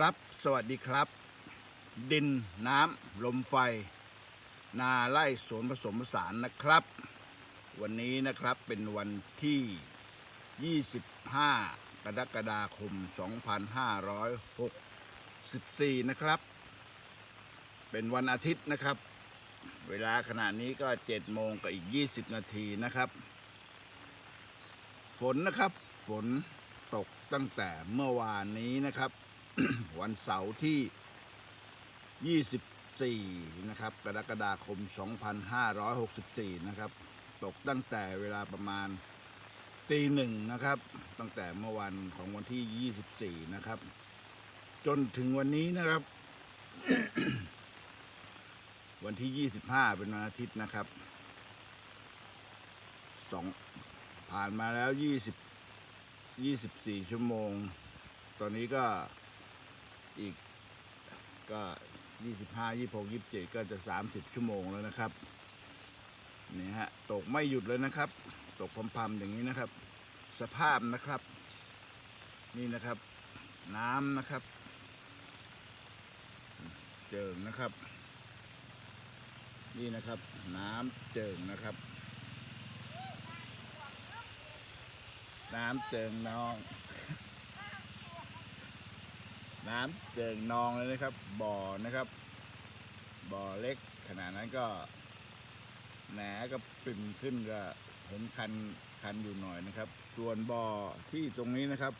ครับ สวัสดีครับ ดินน้ำลมไฟ นาไร่สวนผสมผสานนะครับ วันนี้นะครับเป็นวันที่ 25 กรกฎาคม 2564 นะครับ เป็นวันอาทิตย์นะครับ เวลาขณะนี้ก็ 7 โมงกับอีก 20 นาทีนะครับ ฝนนะครับ ฝนตกตั้งแต่เมื่อวานนี้นะครับ วันเสาร์ที่ 24 นะครับ กรกฎาคม 2564 นะครับ ตกตั้งแต่เวลาประมาณตีหนึ่งนะครับ ตั้งแต่เมื่อวันของวันที่ 24 นะครับ จนถึงวันนี้นะครับ วันที่ 25 เป็นวันอาทิตย์นะครับสองผ่านมาแล้ว 20 24 ชั่วโมง ตอนนี้ก็ อีกก็ 25 26 27 ก็จะ 30 ชั่วโมงแล้วนะครับนี่ฮะตกไม่หยุดเลยนะครับ ตกพรำๆอย่างนี้นะครับ สภาพนะครับ นี่นะครับ น้ำนะครับ เจิงนะครับ นี่นะครับ น้ำเจิงนะครับ น้ำเจิงน้อง น้ำเจิงนองเลยนะครับ บ่อนะครับ บ่อเล็กขนาดนั้นก็แหนก็ปิ่มขึ้นก็เห็นคันคันอยู่หน่อยนะครับ ส่วนบ่อที่ตรงนี้นะครับ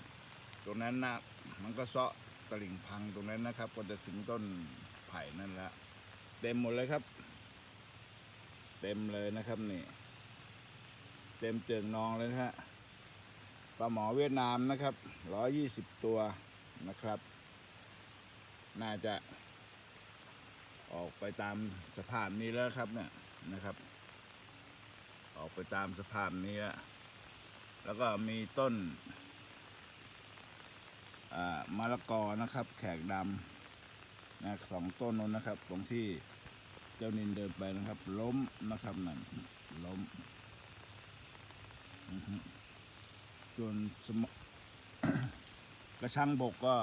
ตรงนั้นนะมันก็เซาะตลิ่งพังตรงนั้นนะครับ ก็จะถึงต้นไผ่นั่นแหละเต็มหมดเลยครับ เต็มเลยนะครับนี่เต็มเจิงนองเลยนะฮะปลาหมอเวียดนามนะครับร้อยี่สิบตัวนะครับ น่าจะออกไปตามสภาพนี้แล้วครับเนี่ยนะครับ ออกไปตามสภาพนี้แล้วแล้วก็มีต้นมะละกอนะครับ แขกดำนะสองต้นนู้นนะครับ ตรงที่เจ้านินเดินไปนะครับ ล้มนะครับนั่นล้มส่วนสมกระชังบกก็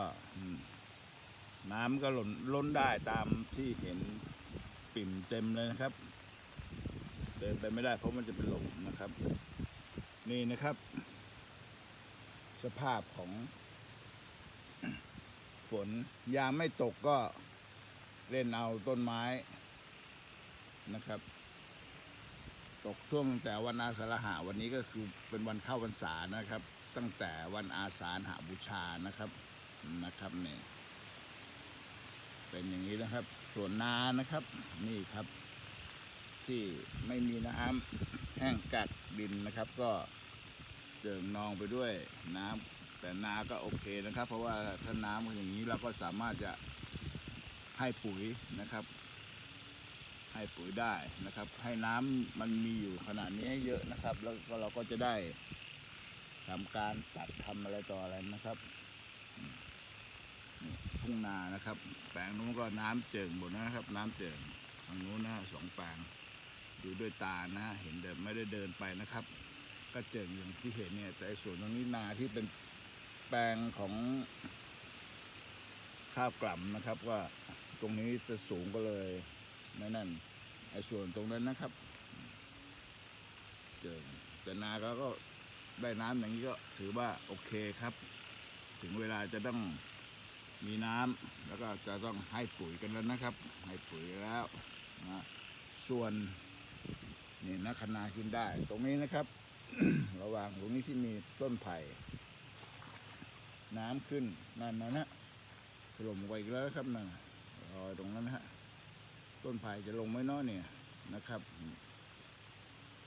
น้ำก็หล่นล้นได้ตามที่เห็นปิ่มเต็มเลยนะครับ เดินไปไม่ได้เพราะมันจะเป็นลมนะครับ นี่นะครับ สภาพของฝนยามไม่ตกก็เล่นเอาต้นไม้นะครับ ตกช่วงแต่วันอาสาฬหะวันนี้ก็คือเป็นวันเข้าพรรษานะครับ ตั้งแต่วันอาสาฬหบูชานะครับนะครับเนี่ย เป็นอย่างนี้นะครับ ส่วนนานะครับ นี่ครับ ที่ไม่มีน้ำแห้งกักดินนะครับ ก็เจิ่งนองไปด้วยน้ำแต่นาก็โอเคนะครับ เพราะว่าถ้าน้ำอย่างนี้เราก็สามารถจะให้ปุ๋ยนะครับ ให้ปุ๋ยได้นะครับ ให้น้ำมันมีอยู่ขนาดนี้ให้เยอะนะครับ แล้วก็เราก็จะได้ทำการตัดทำอะไรต่ออะไรนะครับ ทุ่งนานะครับ แปลงนู้นก็น้ำเจิ่งหมดนะครับ น้ำเจิ่งทางนู้นนะสองแปลงดูด้วยตานะเห็นแต่ไม่ได้เดินไปนะครับ ก็เจิ่งอย่างที่เห็นเนี่ย แต่ส่วนตรงนี้นาที่เป็นแปลงของข้าวกล่ำนะครับ ว่าตรงนี้จะสูงก็เลยไม่นั่นไอ้ส่วนตรงนั้นนะครับ เจิ่งแต่นาก็ก็ได้น้ำอย่างนี้ก็ถือว่าโอเคครับ ถึงเวลาจะต้อง มีน้ำแล้วก็จะต้องให้ปุ๋ยกันแล้วนะครับ ให้ปุ๋ยแล้วนะส่วนนี่นะคนากินได้ ตรงนี้นะครับ ระหว่างตรงนี้ที่มีต้นไผ่น้ำขึ้นนั่นนะนะถล่มไปอีกแล้วครับนั่นรอยตรงนั้นนะฮะต้นไผ่จะลงไหม่น้อยเนี่ยนะครับ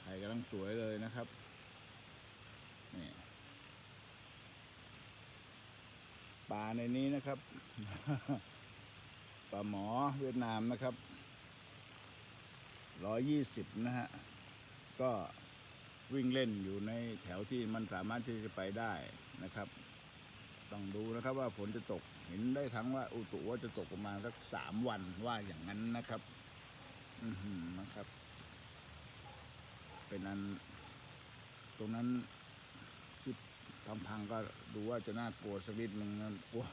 ไผ่กำลังสวยเลยนะครับนี่ ปลาในนี้นะครับ ปลาหมอเวียดนามนะครับร้อยยี่สิบนะฮะ ก็วิ่งเล่นอยู่ในแถวที่มันสามารถที่จะไปได้นะครับ ต้องดูนะครับว่าฝนจะตกเห็นได้ทั้งว่าอุตุว่าจะตกประมาณสักสามวันว่าอย่างนั้นนะครับ อือนะครับ เป็นอันตรงนั้น ที่พังก็ดูว่าจะน่ากลัวสักนิดนึงนะกลัว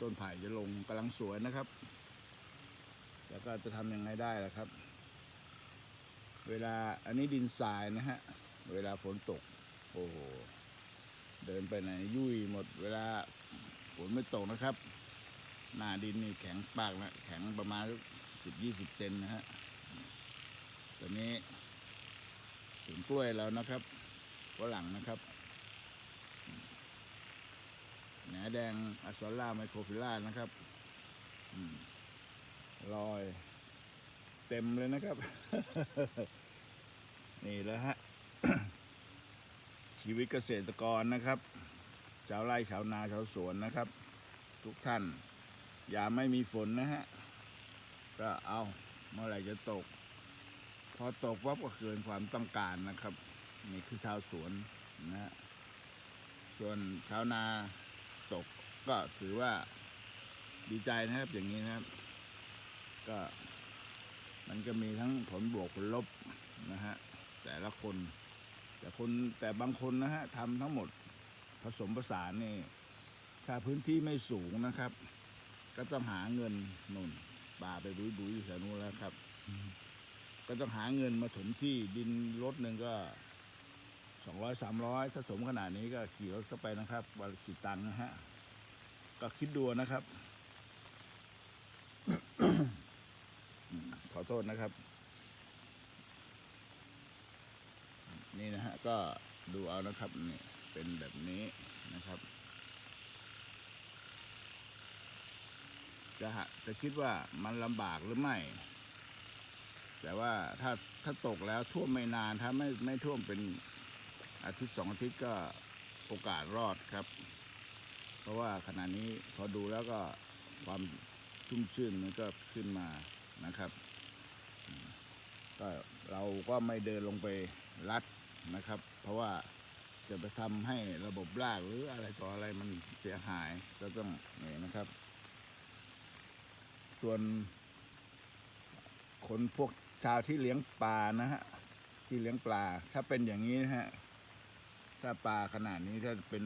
ต้นไผ่จะลงกำลังสวยนะครับ แล้วก็จะทำยังไงได้ล่ะครับ เวลาอันนี้ดินทรายนะฮะ เวลาฝนตก โอ้โห เดินไปไหนยุ่ยหมดเวลาฝนไม่ตกนะครับ หน้าดินนี่แข็งปากนะแข็งประมาณสิบยี่สิบเซนนะฮะตัวนี้สวนกล้วยแล้วนะครับฝรั่งนะครับ หนแดงอัสซอล่าไมโครฟิล่านะครับลอย เต็มเลยนะครับ นี่แล้วฮะ ชีวิตเกษตรกรนะครับ ชาวไร่ชาวนาชาวสวนนะครับ ทุกท่าน อย่าไม่มีฝนนะฮะ ก็เอาเมื่อไหร่จะตก พอตกปั๊บก็เกินความต้องการนะครับ นี่คือชาวสวนนะฮะ ส่วนชาวนา ตก ก็ถือว่าดีใจนะครับอย่างนี้นะครับ ก็มันก็มีทั้งผลบวกผลลบนะฮะแต่ละคน แต่คนแต่บางคนนะฮะทำทั้งหมดผสมผสานนี่ถ้าพื้นที่ไม่สูงนะครับ ก็ต้องหาเงินนุ่นป่าไปดุยดุยอยู่แถวนู้นแล้วครับ ก็ต้องหาเงินมาถมที่ดินรถหนึ่งก็ สองร้อยสามร้อยถ้าถมขนาดนี้ก็ขี่รถเข้าไปนะครับวันกี่ตังค์นะฮะ ก็คิดดูนะครับ ขอโทษนะครับ นี่นะฮะ ก็ดูเอานะครับนี่เป็นแบบนี้นะครับ จะจะคิดว่ามันลำบากหรือไม่แต่ว่าถ้าถ้าตกแล้วท่วมไม่นานถ้าไม่ไม่ท่วมเป็น อาทิตย์สองอาทิตย์ก็โอกาสรอดครับ เพราะว่าขณะนี้พอดูแล้วก็ความชุ่มชื่นมันก็ขึ้นมานะครับ ก็เราก็ไม่เดินลงไปรัดนะครับ เพราะว่าจะไปทำให้ระบบรากหรืออะไรต่ออะไรมันเสียหายก็ต้องนี่นะครับ ส่วนคนพวกชาวที่เลี้ยงปลานะฮะที่เลี้ยงปลาถ้าเป็นอย่างนี้นะฮะ ถ้าปลาขนาดนี้ถ้าเป็น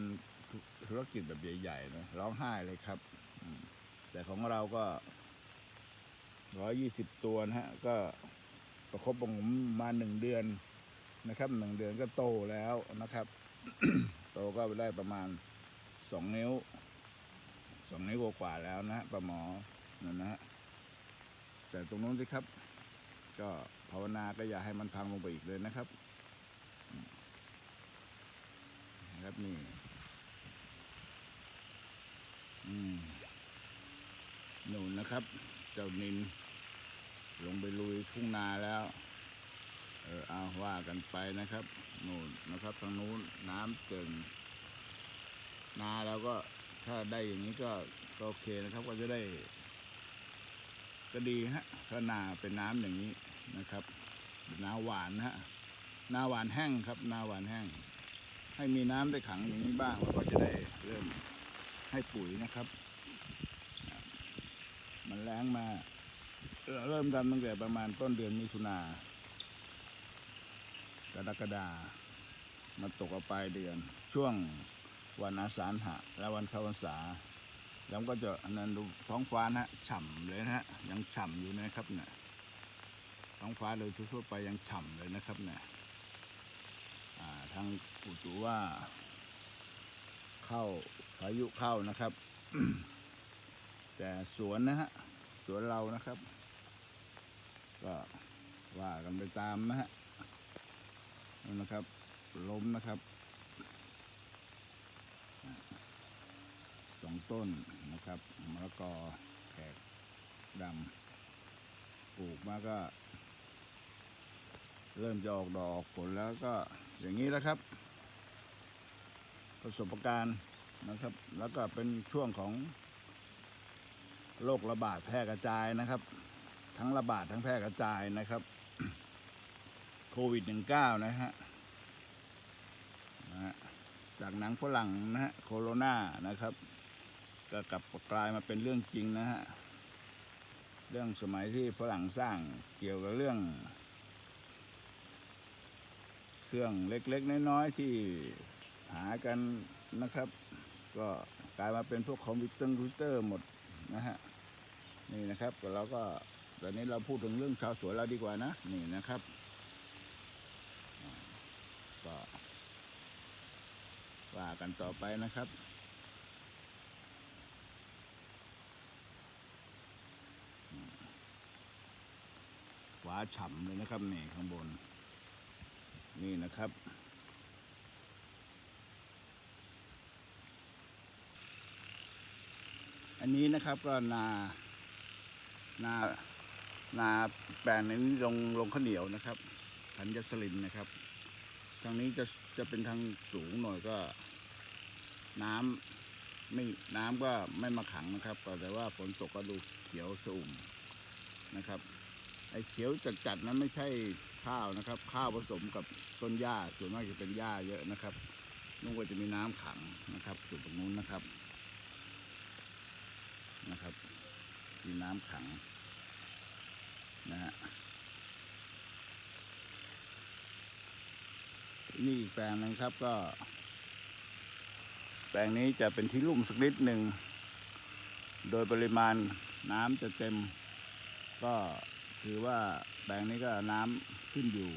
ธุรกิจแบบใหญ่ๆนะร้องไห้เลยครับแต่ของเราก็ร้อยยี่สิบตัวนะฮะ ก็ประคบประงมมาหนึ่งเดือนนะครับหนึ่งเดือนก็โตแล้วนะครับ โตก็ได้ประมาณสองนิ้วสองนิ้วกว่าแล้วนะฮะปลาหมอนั่นนะฮะแต่ตรงนู้นสิครับ ก็ภาวนาก็อย่าให้มันพังลงไปอีกเลยนะครับอืมนะ ครับนี่ อืมหนุนนะครับ เจ้านิน ลงไปลุยทุ่งนาแล้ว เออเอาว่ากันไปนะครับนู่นนะครับทางนู้นน้ำเจิ่งนาแล้วก็ถ้าได้อย่างนี้ก็ก็โอเคนะครับ ก็จะได้ ก็ดีฮะถ้านาเป็นน้ำอย่างนี้นะครับนาหวานนะฮะนาหวานแห้งครับนาหวานแห้ง ให้มีน้ำได้ขังอย่างนี้บ้างแล้วก็จะได้เริ่มให้ปุ๋ยนะครับ มันแรงมาเราเริ่มทำตั้งแต่ประมาณต้นเดือนมิถุนากรกฎามาตกปลายเดือน ช่วงวันอาสาฬหะและวันเข้าพรรษา แล้วก็จะอันนั้นดูท้องฟ้านะฮะฉ่ำเลยนะฮะยังฉ่ำอยู่นะครับเนี่ยท้องฟ้าโดยทั่วไปยังฉ่ำเลยนะครับเนี่ย ทางอุตุว่า เข้าพายุเข้านะครับ แต่สวนนะฮะ สวนเรานะครับ ก็ว่ากันไปตามนะฮะนั่นนะครับล้มนะครับสองต้นนะครับมะละกอแขกดำปลูกมาก็ เริ่มจะออกดอกออกผลแล้วก็อย่างนี้แล้วครับ ประสบการณ์นะครับ แล้วก็เป็นช่วงของโรคระบาดแพร่กระจายนะครับ ทั้งระบาดทั้งแพร่กระจายนะครับโควิด -19 นะฮะนะฮะจากหนังฝรั่งนะฮะโคโรนานะครับ ก็กลับกลายมาเป็นเรื่องจริงนะฮะ เรื่องสมัยที่ฝรั่งสร้างเกี่ยวกับเรื่อง รื่องเล็กๆ น้อยๆ ที่หากันนะครับ ก็กลายมาเป็นพวกคอมพิวเตอร์คอมพิวเตอร์หมดนะฮะนี่นะครับแต่เราก็ตอนนี้เราพูดถึงเรื่องชาวสวนเราดีกว่านะนี่นะครับก็ว่ากันต่อไปนะครับฟ้าฉ่ำเลยนะครับนี่ข้างบน นี่นะครับ อันนี้นะครับก็นานานาแปลงนี้ลงลงข้าวเหนียวนะครับธัญสลินนะครับ ทางนี้จะจะเป็นทางสูงหน่อยก็ น้ำไม่น้ำก็ไม่มาขังนะครับแต่ว่าฝนตกก็ดูเขียวสะอุ่มนะครับ ไอ้เขียวจัดๆนั้นไม่ใช่ข้าวนะครับ ข้าวผสมกับต้นหญ้าส่วนมากจะเป็นหญ้าเยอะนะครับนู่นก็จะมีน้ำขังนะครับจุดตรงนู้นนะครับนะครับ มีน้ำขังนะฮะนี่อีกแปลงนึงครับก็ แปลงนี้จะเป็นที่ลุ่มสักนิดหนึ่ง โดยปริมาณน้ำจะเต็มก็ ถือว่าแปลงนี้ก็น้ำขึ้นอยู่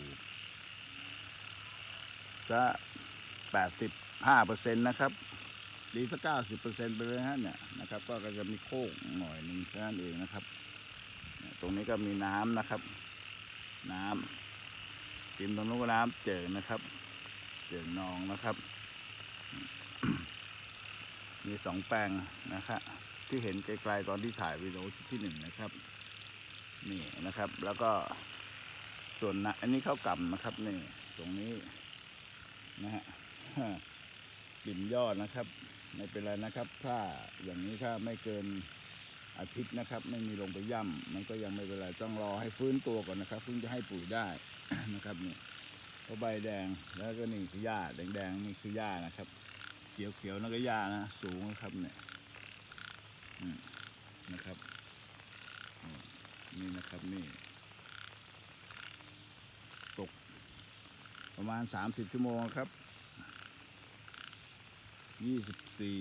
จะแปดสิบห้าเปอร์เซ็นต์นะครับดีสักเก้าสิบเปอร์เซ็นต์ไปเลยฮะเนี่ยนะครับ ก็จะมีโค้งหน่อยหนึ่งแค่นั้นเองนะครับ ตรงนี้ก็มีน้ำนะครับ น้ำริมตรงนู้นก็น้ำเจิงนะครับ เจิงนองนะครับ มีสองแปลงนะครับที่เห็นไกลๆตอนที่ถ่ายวิดีโอชุดที่หนึ่งนะครับ นี่นะครับ แล้วก็ส่วนนะอันนี้ข้าวกล่ำนะครับนี่ตรงนี้นะฮะปิ่มยอดนะครับ ไม่เป็นไรนะครับ ถ้าอย่างนี้ถ้าไม่เกินอาทิตย์นะครับ ไม่มีลงไปย่ำมันก็ยังไม่เป็นไรต้องรอให้ฟื้นตัวก่อนนะครับเพิ่งจะให้ปุ๋ยได้นะครับนี่เพราะใบแดงแล้วก็นี่คือหญ้าแดงๆนี่คือหญ้านะครับ เขียวๆนั่นก็หญ้านะสูงนะครับเนี่ยนะครับ นี่นะครับนี่ ตก ประมาณสามสิบชั่วโมงครับยี่สิบสี่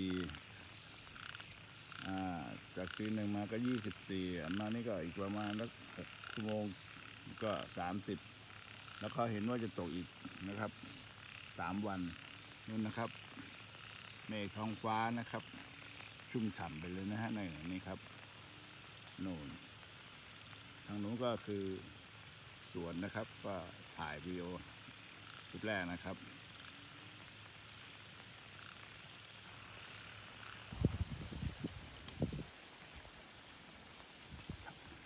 อ่าจากตีหนึ่งมาก็ยี่สิบสี่มานี่ก็อีกประมาณสักหกชั่วโมงก็สามสิบแล้วก็เห็นว่าจะตกอีกนะครับสามวันนู่นนะครับเมฆท้องฟ้านะครับ ชุ่มฉ่ำไปเลยนะฮะในนี่ครับ โน่น ทางนู้นก็คือสวนนะครับ ก็ถ่ายวิดีโอชุดแรกนะครับ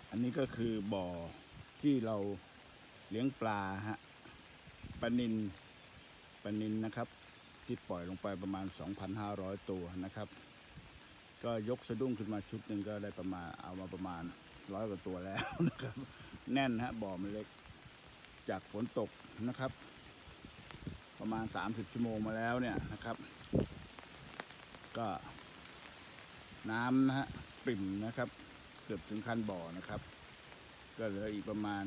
อันนี้ก็คือบ่อที่เราเลี้ยงปลาฮะปลานินปลานินนะครับ ที่ปล่อยลงไปประมาณ 2,500 ตัวนะครับ ก็ยกสะดุ้งขึ้นมาชุดหนึ่งก็ได้ประมาณเอามาประมาณ ร้อยกว่าตัวแล้วนะครับ แน่นฮะบ่อมันเล็ก จากฝนตกนะครับ ประมาณ 30 ชั่วโมงมาแล้วเนี่ยนะครับ ก็น้ำนะฮะปริ่มนะครับ เกือบถึงคันบ่อนะครับ ก็เหลืออีกประมาณ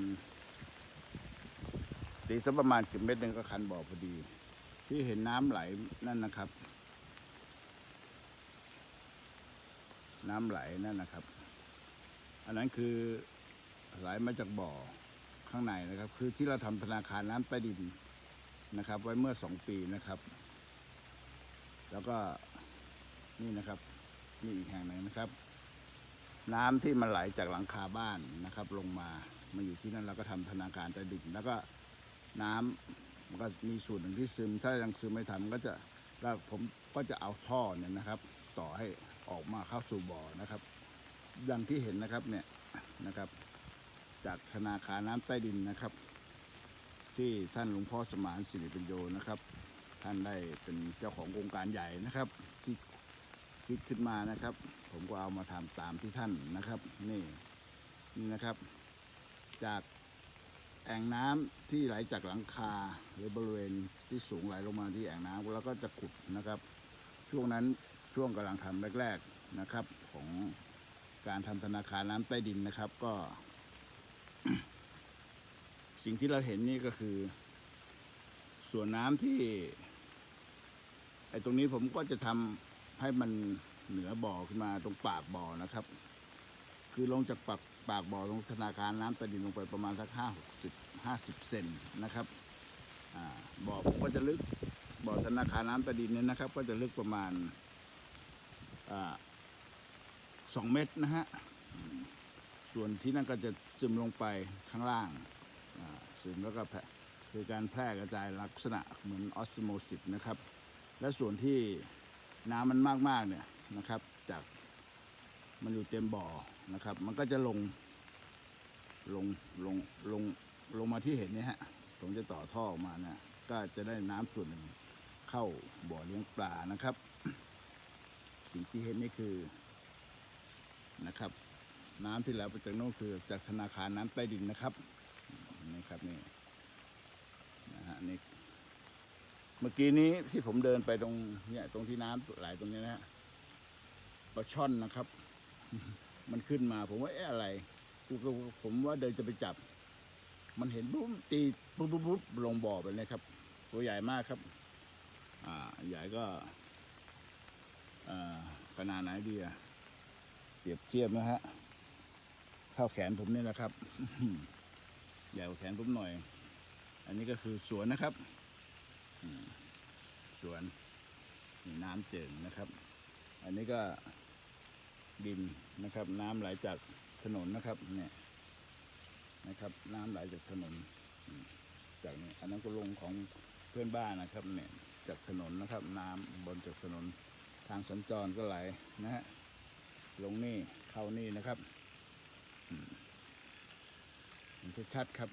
ตีสักประมาณสิบเมตรหนึ่งก็คันบ่อพอดี ที่เห็นน้ำไหลนั่นนะครับ น้ำไหลนั่นนะครับ อันนั้นคือไหลมาจากบ่อข้างในนะครับ คือที่เราทำธนาคารน้ำใต้ดินนะครับ ไว้เมื่อสองปีนะครับ แล้วก็นี่นะครับนี่อีกแห่งหนึ่งนะครับ น้ำที่มันไหลจากหลังคาบ้านนะครับ ลงมามาอยู่ที่นั่นเราก็ทำธนาคารใต้ดินแล้วก็น้ำมันก็มีส่วนหนึ่งที่ซึม ถ้ายังซึมไม่ทันก็จะแล้วผมก็จะเอาท่อเนี่ยนะครับ ต่อให้ออกมาเข้าสู่บ่อนะครับ อย่างที่เห็นนะครับเนี่ยนะครับ จากธนาคารน้ำใต้ดินนะครับ ที่ท่านหลวงพ่อสมานสิริปัญโยนะครับ ท่านได้เป็นเจ้าของโครงการใหญ่นะครับ ที่คิดขึ้นมานะครับ ผมก็เอามาทำตามที่ท่านนะครับ นี่นี่นะครับ จากแอ่งน้ำที่ไหลจากหลังคาหรือบริเวณที่สูงไหลลงมาที่แอ่งน้ำแล้วก็จะขุดนะครับ ช่วงนั้นช่วงกำลังทำแรก ๆนะครับของ การทำธนาคารน้ำใต้ดินนะครับ ก็ สิ่งที่เราเห็นนี่ก็คือ ส่วนน้ำที่ไอ้ตรงนี้ผมก็จะทำให้มันเหนือบ่อขึ้นมาตรงปากบ่อนะครับ คือลงจากปากปากบ่อตรงธนาคารน้ำใต้ดินลงไปประมาณสักห้าหกสิบห้าสิบเซนนะครับบ่อผมก็จะลึกบ่อธนาคารน้ำใต้ดินเนี่ยนะครับ ก็จะลึกประมาณอ่า สองเมตรนะฮะ ส่วนที่นั่นก็จะซึมลงไปข้างล่างซึมแล้วก็แผ่คือการแพร่กระจายลักษณะเหมือนออสโมซิสนะครับ และส่วนที่น้ำมันมากๆเนี่ยนะครับ จากมันอยู่เต็มบ่อนะครับ มันก็จะลงลงลงลงลงมาที่เห็นนี่ฮะผมจะต่อท่อออกมาเนี่ยก็จะได้น้ำส่วนหนึ่งเข้าบ่อเลี้ยงปลานะครับ สิ่งที่เห็นนี่คือ นะครับ น้ำที่ไหลไปจากโน้นคือจากธนาคารน้ำใต้ดินนะครับนี่ครับนี่นะฮะนี่เมื่อกี้นี้ที่ผมเดินไปตรงเนี่ยตรงที่น้ำไหลตรงนี้นะฮะปลาช่อนนะครับ มันขึ้นมาผมว่าเอ๊ะอะไรกูก็ผมว่าเดินจะไปจับ มันเห็นปุ๊บตีปุ๊บปุ๊บปุ๊บลงบ่อไปเลยครับ ตัวใหญ่มากครับ อ่าใหญ่ก็อ่าขนาดไหนดีอะ เปรียบเทียบนะฮะเท่าแขนผมนี่แหละครับใหญ่กว่าแขนผมหน่อย อันนี้ก็คือสวนนะครับสวนนี่น้ำเจิ่งนะครับ อันนี้ก็ดินนะครับ น้ำไหลจากถนนนะครับ เนี่ยนะครับ น้ำไหลจากถนนจากนี้อันนั้นก็ลงของเพื่อนบ้านนะครับ เนี่ยจากถนนนะครับ น้ำบนจากถนนทางสัญจรก็ไหลนะฮะ ลงนี่เข้านี่นะครับอืมเห็นชัดครับ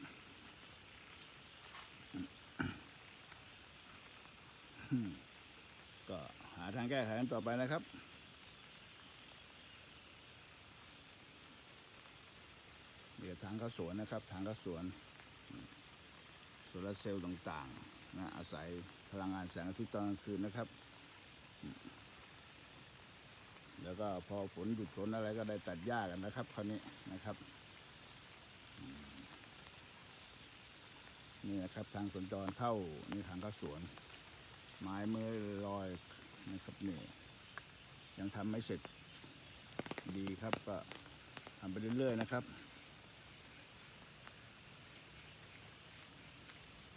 ก็หาทางแก้ไขกันต่อไปนะครับเดี๋ยวทางเข้าสวนนะครับ ทางเข้าสวนโซลาร์เซลล์ต่างๆนะอาศัยพลังงานแสงอาทิตย์ตอนกลางคืนนะครับ แล้วก็พอฝนหยุดฝนอะไรก็ได้ตัดหญ้ากันนะครับคราวนี้นะครับนี่นะครับทางสัญจรเข้านี่ทางเข้าสวน ไม้เมื่อยลอยนะครับนี่ยังทำไม่เสร็จดีครับก็ทำไปเรื่อยๆนะครับ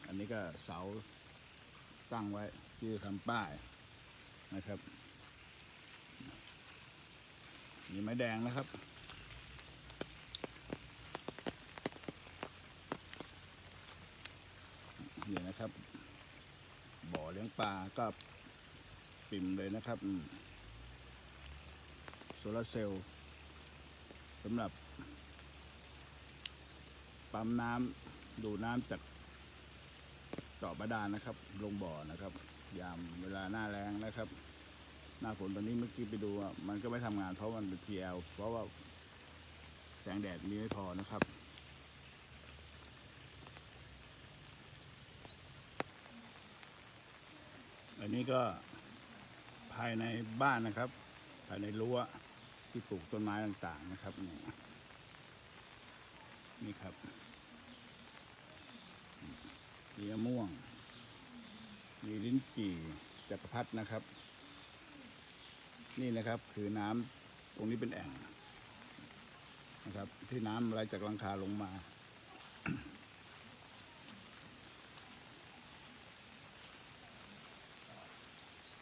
อันนี้ก็เสาตั้งไว้ที่จะทำป้ายนะครับ มีไม้แดงนะครับ นี่นะครับ บ่อเลี้ยงปลาก็ปิ่มเลยนะครับโซลาร์เซลล์สำหรับ ปั๊มน้ำดูน้ำจากเจาะบาดาลนะครับ ลงบ่อนะครับ ยามเวลาหน้าแรงนะครับ หน้าฝนตอนนี้เมื่อกี้ไปดูอะมันก็ไม่ทำงานเพราะมันเป็น TL เพราะว่าแสงแดดมีไม่พอนะครับ อันนี้ก็ภายในบ้านนะครับ ภายในรั้วที่ปลูกต้นไม้ต่างๆนะครับนี่นี่ครับมีมะม่วง มีลิ้นจี่จักรพรรดินะครับ นี่นะครับคือน้ำตรงนี้เป็นแอ่งนะครับ ที่น้ำไหลจากหลังคาลงมา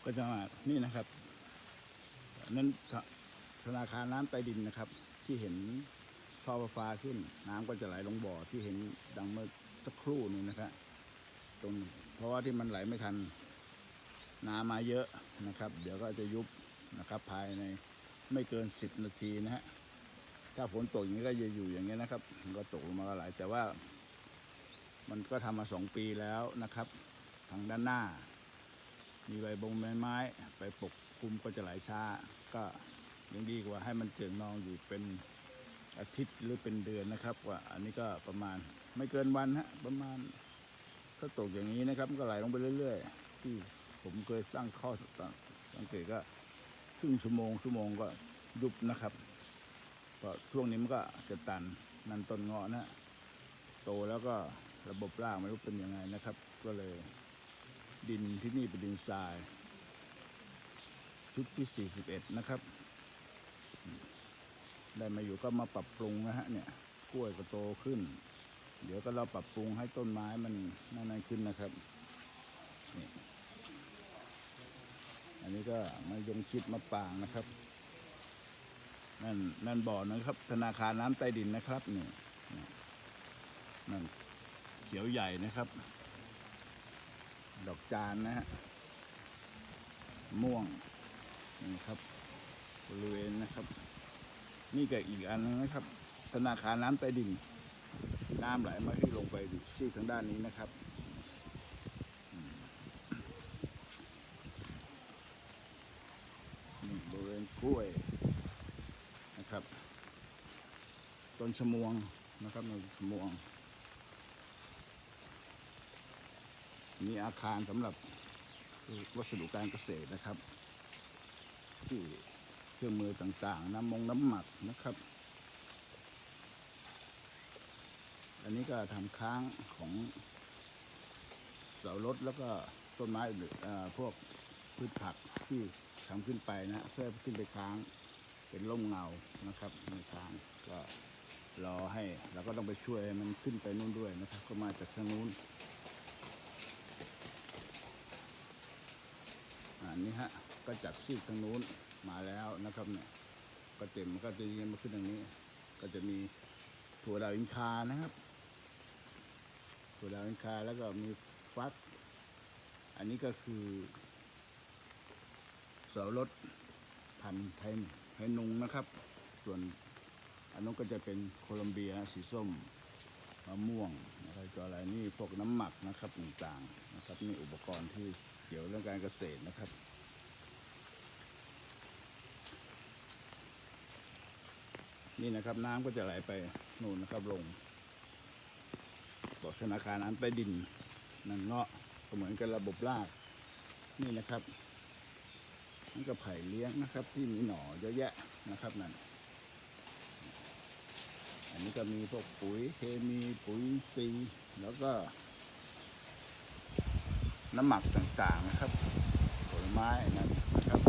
ก็จะมานี่นะครับนั่นธนาคารน้ำใต้ดินนะครับ ที่เห็นท่อประปาขึ้น น้ำก็จะไหลลงบ่อที่เห็นดังเมื่อสักครู่นี้นะครับตรงเพราะว่าที่มันไหลไม่ทันน้ำมาเยอะนะครับ เดี๋ยวก็จะยุบ นะครับ ภายในไม่เกินสิบนาทีนะฮะถ้าฝนตกอย่างนี้ก็จะอยู่อย่างนี้ยนะครับมันก็ตกลงมาก็หลาย แต่ว่า มันก็ทำมาสองปีแล้วนะครับ ทางด้านหน้า มีใบบงไม้ไม้ไปปกคลุมก็จะไหลช้า ก็ยังดีกว่าให้มันเจิ่งนองอยู่เป็นอาทิตย์หรือเป็นเดือนนะครับ ว่า อันนี้ก็ประมาณไม่เกินวันฮะประมาณถ้าตกอย่างนี้นะครับ ก็ไหลลงไปเรื่อย ๆ ที่ผมเคยตั้งข้อสังเกตก็ รึ่งชั่วโมงชั่วโมงก็ยุบนะครับเพราะช่วงนี้มันก็จะตันนันต้นเงาะนะโตแล้วก็ระบบรากไม่รู้เป็นยังไงนะครับ ก็เลย ดินที่นี่เป็นดินทราย ชุดที่ 41 นะครับ ได้มาอยู่ก็มาปรับปรุงนะฮะเนี่ยกล้วยก็โตขึ้น เดี๋ยวก็เราปรับปรุงให้ต้นไม้มันนั่นขึ้นนะครับนี่ อันนี้ก็มายงชิดมะปรางนะครับ นั่นนั่นบ่อนะครับ ธนาคารน้ำใต้ดินนะครับนี่นั่นเขียวใหญ่นะครับ ดอกจานนะฮะม่วงนี่ครับบริเวณนะครับ นี่ก็อีกอันนึงนะครับ ธนาคารน้ำใต้ดินน้ำไหลมาที่ลงไปซีกทางด้านนี้นะครับอืมนี่บริเวณกล้วยนะครับ ต้น ชมวงนะครับต้นชมวง มีอาคารสำหรับวัสดุการเกษตรนะครับ ที่เครื่องมือต่างๆ น้ำมงน้ำหมักนะครับ อันนี้ก็ทำค้างของเสารถแล้วก็ต้นไม้อื่นเอ่อพวกพืชผักที่ทำขึ้นไปนะฮะเพื่อขึ้นไปค้างเป็นร่มเงานะครับในค้างก็ รอให้เราก็ต้องไปช่วยมันขึ้นไปนู่นด้วยนะครับ ก็มาจากทางนู้นอันนี้ฮะก็จากซีกทางนู้นมาแล้วนะครับเนี่ยก็เต็มก็จะยืนมาขึ้นทางนี้ ก็จะมีถั่วดาวอินคานะครับ ถั่วดาวอินคาแล้วก็มีฟัก อันนี้ก็คือเสารถพันธุ์ไทยไทยนุงนะครับ ส่วน อันนู้นก็จะเป็นโคลัมเบียสีส้มมะม่วงอะไรต่ออะไรนี่พวกน้ำหมักนะครับต่างๆนะครับนี่อุปกรณ์ที่เกี่ยวเรื่องการเกษตรนะครับนี่นะครับน้ำก็จะไหลไปนู่นนะครับลงบอกธนาคารน้ำใต้ดินนั่นเงาะก็เหมือนกันระบบรากนี่นะครับนี่ก็ไผ่เลี้ยงนะครับ ที่มีหน่อเยอะแยะนะครับนั่น อันนี้ก็มีพวกปุ๋ยเคมีปุ๋ยซีแล้วก็ น้ำหมักต่างๆนะครับ ผลไม้นั่นนะครับ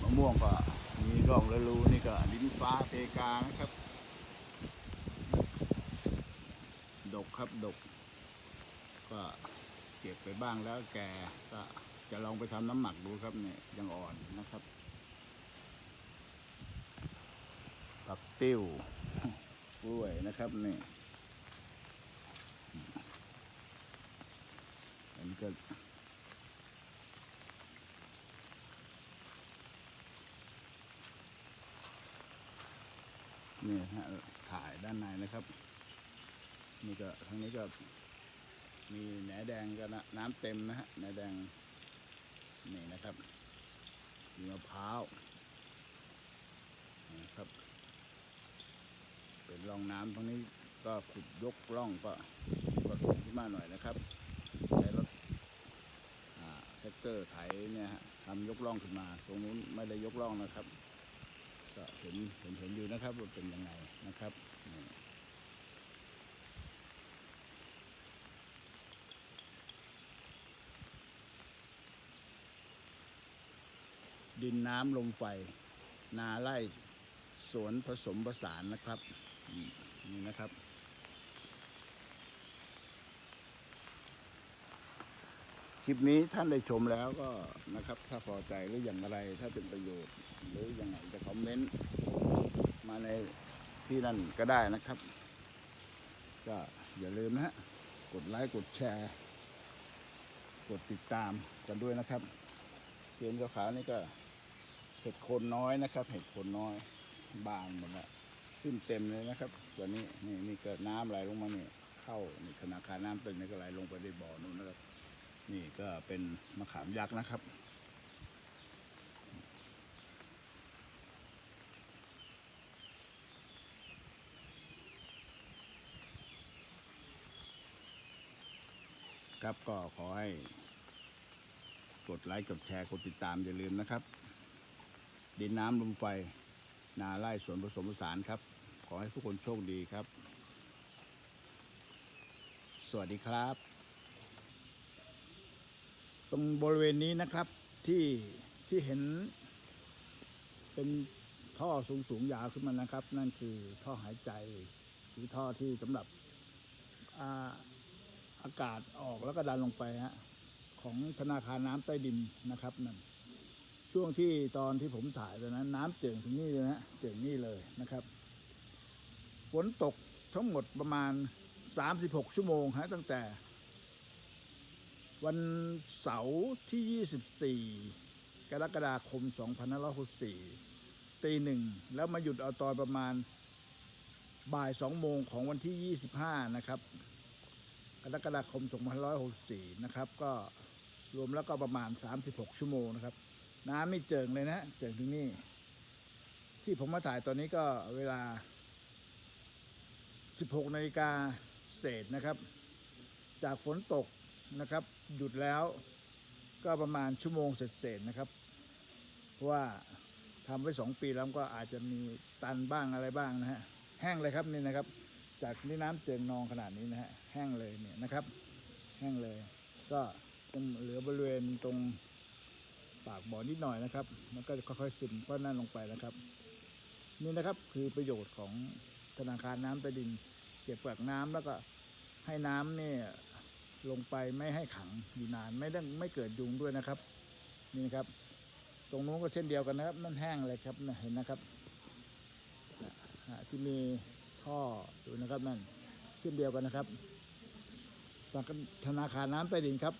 มะม่วงก็มีร่องและรูนี่ก็ลิ้นฟ้าเพกานะครับ ดกครับดก ก็เก็บไปบ้างแล้วแกก็จะลองไปทำน้ำหมักดูครับเนี่ยยังอ่อนนะครับผัก ติ้วกล้วยนะครับนี่อันนี้ก็นี่ฮะถ่ายด้านในนะครับนี่ก็ทางนี้ก็มีแหนแดงก็นะน้ำเต็มนะฮะแหนแดงนี่นะครับมีมะพร้าวนะครับ เป็นร่องน้ำตรงนี้ก็ขุดยกร่องก็ก็สูงขึ้นมาหน่อยนะครับใช้รถแท็กเตอร์ไถเนี่ยทำยกร่องขึ้นมา ตรงนู้นไม่ได้ยกร่องนะครับ ก็เห็นเห็นเห็นอยู่นะครับว่าเป็นยังไงนะครับดินน้ำลมไฟ นาไร่สวนผสมผสานนะครับ นี่นะครับ คลิปนี้ท่านได้ชมแล้วก็นะครับ ถ้าพอใจหรืออย่างไร ถ้าเป็นประโยชน์ หรืออย่างไรจะคอมเมนต์มาในที่นั่นก็ได้นะครับ ก็อย่าลืมนะฮะกดไลค์กดแชร์ กดติดตามกันด้วยนะครับเทียนขาวๆนี่ก็เห็ดโคนน้อยนะครับ เห็ดโคนน้อย บานหมดแล้ว ขึ้นเต็มเลยนะครับตัวนี้นี่นี่เกิดน้ำไหลลงมาเนี่ยเข้านี่ธนาคารน้ำเป็นนี่ก็ไหลลงไปในบ่อนู้นนะครับ นี่ก็เป็นมะขามยักษ์นะครับครับก็ขอให้ กดไลค์กดแชร์กดติดตามอย่าลืมนะครับ ดินน้ำลมไฟ นาไร่สวนผสมผสานครับ อให้ทุกคนโชคดีครับ สวัสดีครับ ตรงบริเวณนี้นะครับที่ที่เห็น เป็นท่อสูงสูงยาวขึ้นมานะครับ นั่นคือท่อหายใจหรือท่อที่สำหรับอาอากาศออกแล้วก็ดันลงไปฮะของธนาคารน้ำใต้ดินนะครับนั่นช่วงที่ตอนที่ผมถ่ายตอนนั้น น้ำเจิ่งถึงนี่เลยนะเจิ่งนี่เลยนะครับ ฝนตกทั้งหมดประมาณ 36 ชั่วโมงฮะตั้งแต่ วันเสาร์ที่ 24 กรกฎาคม 2564ตีหนึ่งแล้วมาหยุดเอาตอนประมาณบ่าย 2 โมงของวันที่ 25 นะครับกรกฎาคม 2564 นะครับ ก็รวมแล้วก็ประมาณ 36 ชั่วโมงนะครับ น้ำไม่เจิงเลยนะ เจิงถึงนี่ ที่ผมมาถ่ายตอนนี้ก็เวลา 16นาฬิกาเศษนะครับ จากฝนตกนะครับ หยุดแล้วก็ประมาณชั่วโมงเศษๆนะครับ เพราะว่าทำไว้สองปีแล้วก็อาจจะมีตันบ้างอะไรบ้างนะฮะแห้งเลยครับนี่นะครับ จากนี่น้ำเจิงนองขนาดนี้นะฮะแห้งเลยเนี่ยนะครับ แห้งเลย ก็เหลือบริเวณตรงปากบ่อนิดหน่อยนะครับ มันก็จะค่อยๆซึมก็นั่นลงไปนะครับ นี่นะครับคือประโยชน์ของ ธนาคารน้ำใต้ดิน เก็บกักน้ำแล้วก็ให้น้ำเนี่ยลงไปไม่ให้ขังอยู่นานไม่ได้ไม่เกิดยุงด้วยนะครับ นี่นะครับ ตรงนู้นก็เช่นเดียวกันนะครับ นั่นแห้งเลยครับนะเห็นนะครับที่มีท่ออยู่นะครับนั่นเช่นเดียวกันนะครับธนาคารน้ำใต้ดินครับ